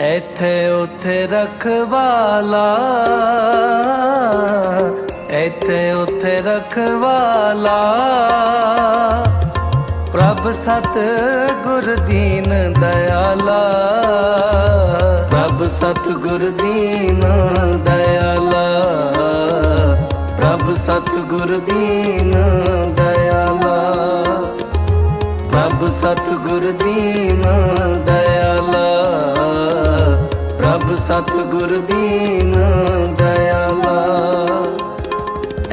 ਇੱਥੇ ਉੱਥੇ ਰਖਵਾਲਾ ਇੱਥੇ ਉੱਥੇ ਰਖਵਾਲਾ ਪ੍ਰਭ ਸਤ ਗੁਰ ਦੀਨ ਦਇਆਲਾ, ਪ੍ਰਭ ਸਤ ਗੁਰ ਦੀਨ ਦਇਆਲਾ, ਪ੍ਰਭ ਸਤ ਗੁਰ ਦੀਨ ਦਇਆਲਾ, ਪ੍ਰਭ ਸਤਿਗੁਰ ਦੀਨ ਸਤਿਗੁਰ ਦੀਨ ਦਇਆਲਾ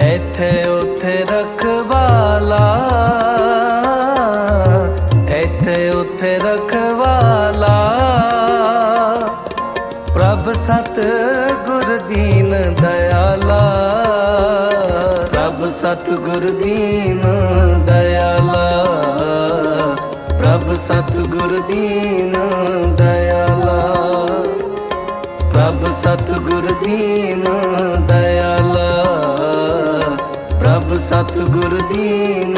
ਇੱਥੇ ਉੱਥੇ ਰਖਵਾਲਾ ਇੱਥੇ ਉੱਥੇ ਰਖਵਾਲਾ ਪ੍ਰਭ ਸਤ ਗੁਰ ਦੀਨ ਦਇਆਲਾ, ਪ੍ਰਭ ਸਤ ਗੁਰ ਦੀਨ ਦਇਆਲਾ, ਪ੍ਰਭ ਸਤਗੁਰ ਦੀਨ ਦਇਆਲਾ। ਪ੍ਰਭ ਸਤ ਗੁਰ ਦੀਨ ਦਇਆਲਾ ਪ੍ਰਭ ਸਤ ਗੁਰ ਦੀਨ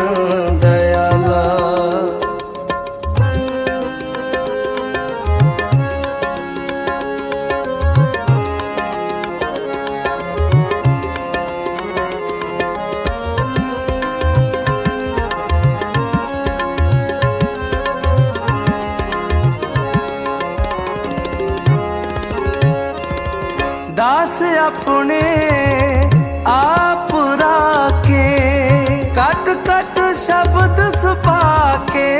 ਦਇਆਲਾ। ਦਾਸ ਆਪਣੇ ਆਪ ਰਾਖੇ ਕਟ ਕਟ ਸ਼ਬਦ ਸੁਪਾ ਕੇ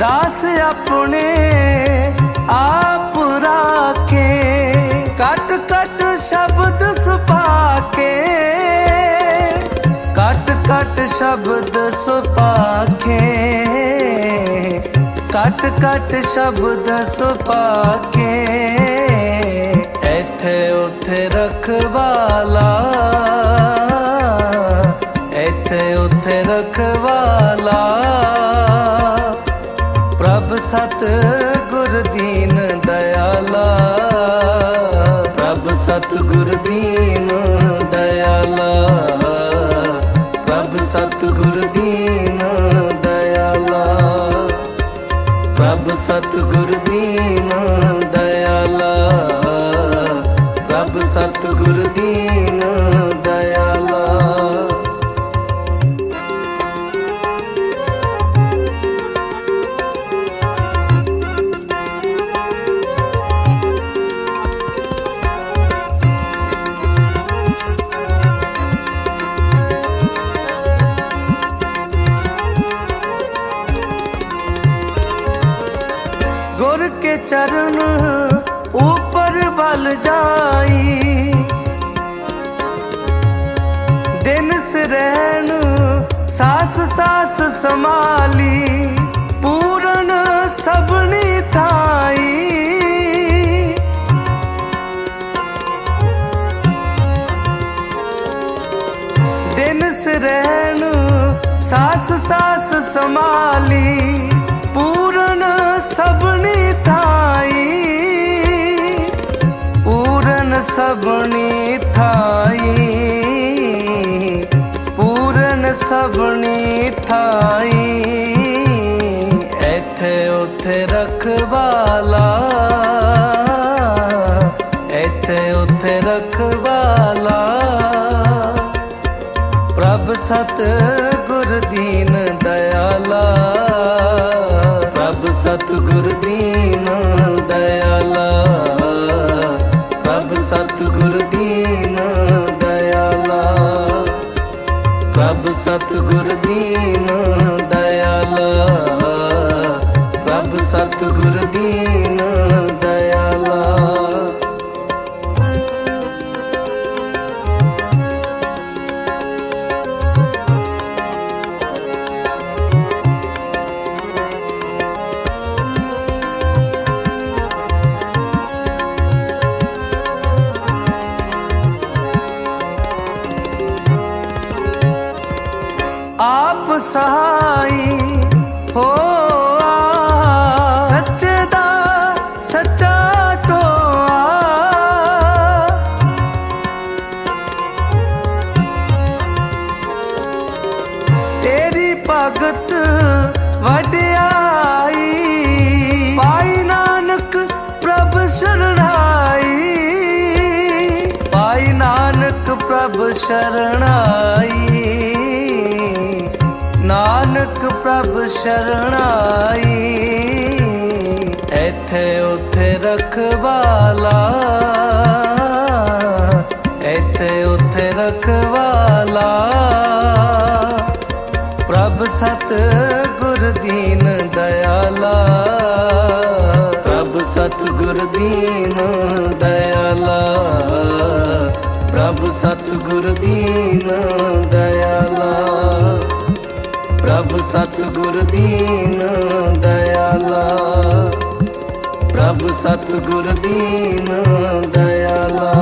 ਦਾਸ ਆਪਣੇ ਆਪ ਰਾਖੇ ਕਟ ਕਟ ਸ਼ਬਦ ਸੁਪਾ ਕੇ ਕਟ ਕਟ ਸ਼ਬਦ ਸੁਪਾ ਕੇ ਕਟ ਕਟ ਸ਼ਬਦ ਸੁਪਾ ਕੇ ਇੱਥੇ ਉੱਥੇ ਰਖਵਾਲਾ ਇੱਥੇ ਉੱਥੇ ਰਖਵਾਲਾ ਪ੍ਰਭ ਸਤ ਸਤਿਗੁਰ ਸਤ ਗੁਰ ਦੀਨ ਦਇਆਲਾ। ਗੁਰ ਕੇ ਚਰਨ ਉਪਰ ਬਲ ਜਾਈ। ਦਿਨ ਸਰੈਣ ਸਾਸ ਸਾਸ ਸਮਾਲੀ ਪੂਰਨ ਸਭਨੀ ਥਾਈ। ਦਿਨ ਸਰੈਣ ਸਾਸ ਸਾਸ ਸਮਾਲੀ ਪੂਰਨ ਸਭਨੀ ਥਾਈ। ਪੂਰਨ ਸਭਨੀ ਥਾਈ। ਪੂਰਨ ਥਾਈ ਇੱਥੇ ਉੱਥੇ ਰਖਵਾਲਾ ਇੱਥੇ ਉੱਥੇ ਰਖਵਾਲਾ ਪ੍ਰਭ ਸਤ ਸਤਿਗੁਰ ਸਤ ਦੀਨ ਦਇਆਲਾ। ਆਪ ਸਹਾਈ ਹੋ ਸ਼ਰਣਾਈ ਨਾਨਕ ਪ੍ਰਭ ਸ਼ਰਣਾਈ ਇੱਥੇ ਉੱਥੇ ਰਖਵਾਲਾ। ਇੱਥੇ ਉੱਥੇ ਰਖਵਾਲਾ। ਪ੍ਰਭ ਸਤ ਗੁਰ ਦੀਨ ਦਇਆਲਾ। ਪ੍ਰਭ ਸਤ ਗੁਰ ਦੀਨ ਸਤਿਗੁਰ ਦੀਨ ਦਇਆਲਾ। ਪ੍ਰਭ ਸਤਿਗੁਰ ਦੀਨ ਦਇਆਲਾ। ਪ੍ਰਭ ਸਤਿਗੁਰ ਦੀਨ ਦਇਆਲਾ।